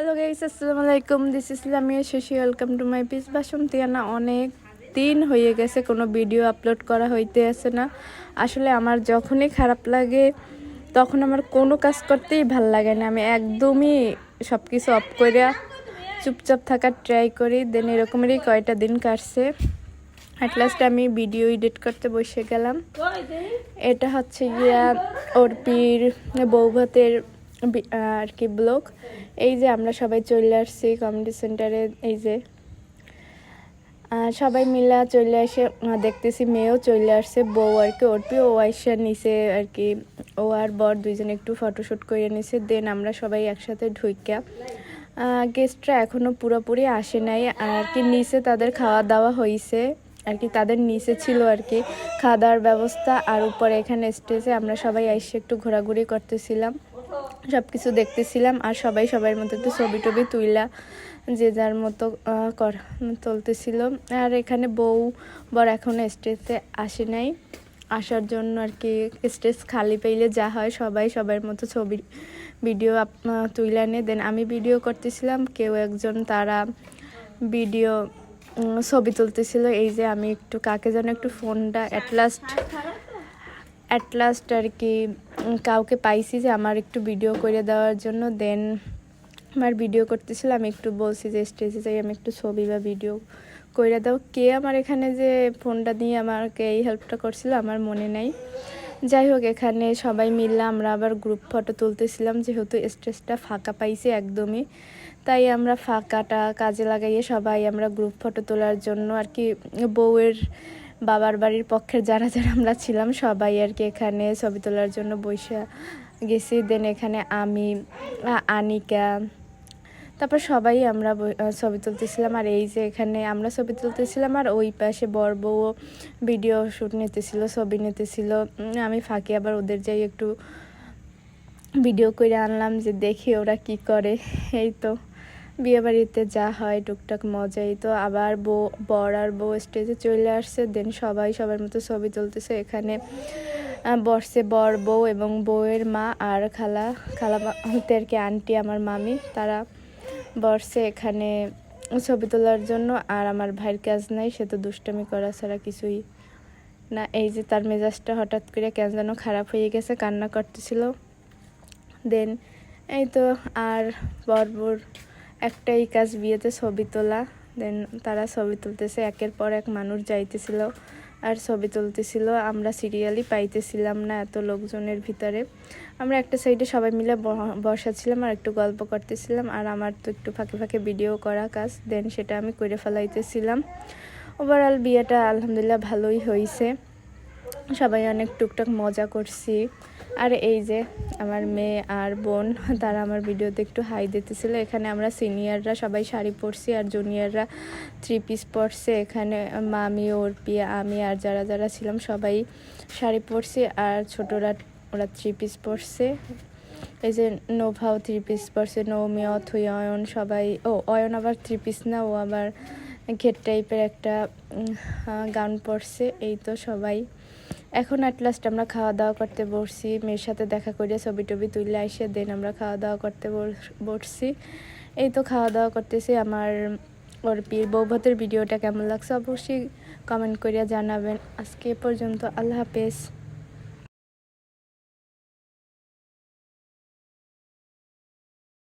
Hello guys আসসালামু আলাইকুম this is Lamia Shoshi welcome to my piece বাসন্তিয়ানা অনেক দিন হয়ে গেছে, কোনো ভিডিও আপলোড করা হইতে আছে না। আসলে আমার যখনই খারাপ লাগে, তখন আমার কোনো কাজ করতেই ভালো লাগে না। আমি একদমই সব কিছু অফ করে চুপচাপ থাকার ট্রাই করি। দেন এরকমেরই কয়টা দিন কাটছে। অ্যাট লাস্ট আমি ভিডিও এডিট করতে বসে গেলাম। এটা হচ্ছে গিয়া অর্পির বৌভাতের আর কি ব্লগ। এই যে আমরা সবাই চলে আসছি কমিউনিটি সেন্টারে এই যে। সবাই মিলা চলে আসে দেখতেছি মেয়েও চলে আসছে, বউ আর কি অর্পি ও আইসা নিচে আর কি। ও আর বর দুইজন একটু ফটোশ্যুট করে নিছে দেন আমরা সবাই একসাথে ঢুইকা। গেস্টরা এখনও পুরোপুরি আসে নাই, আর কি নিচে তাদের খাওয়া দাওয়া হয়েছে আর কি তাদের নিচে ছিল আর কি। খাওয়া দাওয়ার ব্যবস্থা, আর উপরে এখানে স্টেজে আমরা সবাই এসে একটু ঘোরাঘুরি করতেছিলাম। সব কিছু দেখতেছিলাম আর সবাই সবার মতো একটু ছবি টবি তুইলা যে যার মতো কর, তুলতেছিল। আর এখানে বউ, বর এখনও স্টেজে আসে নাই। আসার জন্য আর কি স্টেজ খালি পেইলে যা হয় সবাই সবার মতো ছবি, ভিডিও তুইলা নে। দেন আমি ভিডিও করতেছিলাম, কেউ একজন তারা ভিডিও ছবি তুলতেছিল। এই যে আমি একটু কাকে যেন একটু ফোনটা অ্যাট লাস্ট অ্যাট লাস্ট আর কি কাউকে পাইছি যে আমার একটু ভিডিও করে দেওয়ার জন্য দেন আমার ভিডিও করতেছিল, আমি একটু বলছি যে স্টেজে যাই আমি একটু ছবি বা ভিডিও করে দাও। কে আমার এখানে যে ফোনটা দিয়ে আমাকে এই হেল্পটা করছিল, আমার মনে নাই। যাই হোক, এখানে সবাই মিললে আমরা আবার গ্রুপ ফটো তুলতেছিলাম, যেহেতু স্টেজটা ফাঁকা পাইছি একদমই। তাই আমরা ফাঁকাটা কাজে লাগাইয়ে সবাই আমরা গ্রুপ ফটো তোলার জন্য আর কি বউয়ের বাবার বাড়ির পক্ষের যারা যারা আমরা ছিলাম, সবাই আর কি এখানে ছবি তোলার জন্য বসে গেছি। দেন এখানে আমি আনিকা, তারপর সবাই আমরা ছবি তুলতেছিলাম। আর এই যে এখানে আমরা ছবি তুলতেছিলাম, আর ওই পাশে বর বউ ভিডিও শ্যুট নিতেছিল, ছবি নিতেছিল। আমি ফাঁকে আবার ওদের যাই একটু ভিডিও করে আনলাম যে দেখি ওরা কি করে। এই তো। বিয়ে বাড়িতে যা হয়, টুকটাক মজাই তো। আবার বউ, বর আর বউ স্টেজে চলে আসছে দেন সবাই সবার মতো ছবি তুলতেছে। এখানে বর্ষে বর, বউ এবং বউয়ের মা আর খালা। খালা হতে কি আন্টি আমার মামি, তারা বর্ষে এখানে ছবি তোলার জন্য। আর আমার ভাইয়ের কাজ নাই, সে তো দুষ্টামি করা ছাড়া কিছুই না। এই যে তার মেজাজটা হঠাৎ করে কেন যেন খারাপ হয়ে গেছে, কান্না করতেছিল। দেন এই তো আর বরবর একটাই কাজ বিয়েতে ছবি তোলা দেন তারা ছবি তুলতেছে, একের পর এক মানুষ যাইতেছিল আর ছবি তুলতেছিল। আমরা সিরিয়ালি পাইতেছিলাম না এত লোকজনের ভিতরে। আমরা একটা সাইডে সবাই মিলে ব- বসা আর একটু গল্প করতেছিলাম আর আমার তো একটু ফাঁকে ফাঁকে ভিডিও করা কাজ দেন সেটা আমি করে ফেলাইতেছিলাম। ওভারঅল বিয়েটা আলহামদুলিল্লাহ ভালোই হয়েছে সবাই অনেক টুকটাক মজা করছি। আর এই যে আমার মেয়ে আর বোন, তারা আমার ভিডিওতে একটু হাই দিতেছিল। এখানে আমরা সিনিয়ররা সবাই শাড়ি পরছি আর জুনিয়ররা থ্রি পিস পরছে। এখানে মামি অর্পি, আমি আর যারা যারা ছিলাম সবাই শাড়ি পরছি আর ছোটরা, ওরা থ্রি পিস পরছে। এই যে নোভাও থ্রি পিস পরছে নৌমি অথই অয়ন সবাই, ও, অয়ন আবার থ্রি পিস না, ও আবার ঘের টাইপের একটা গান পরছে এই তো সবাই। এখন অ্যাট লাস্ট আমরা খাওয়া দাওয়া করতে বসছি, মেয়ের সাথে দেখা করে ছবি টবি তুলে এসে দেন আমরা খাওয়া দাওয়া করতে বস- বসছি। এই তো খাওয়া দাওয়া করতেছি, আমার, ওর পীর বৌভাতের ভিডিওটা কেমন লাগছে অবশ্যই কমেন্ট করিয়া জানাবেন। আজকে পর্যন্ত, আল্লাহ হাফেজ।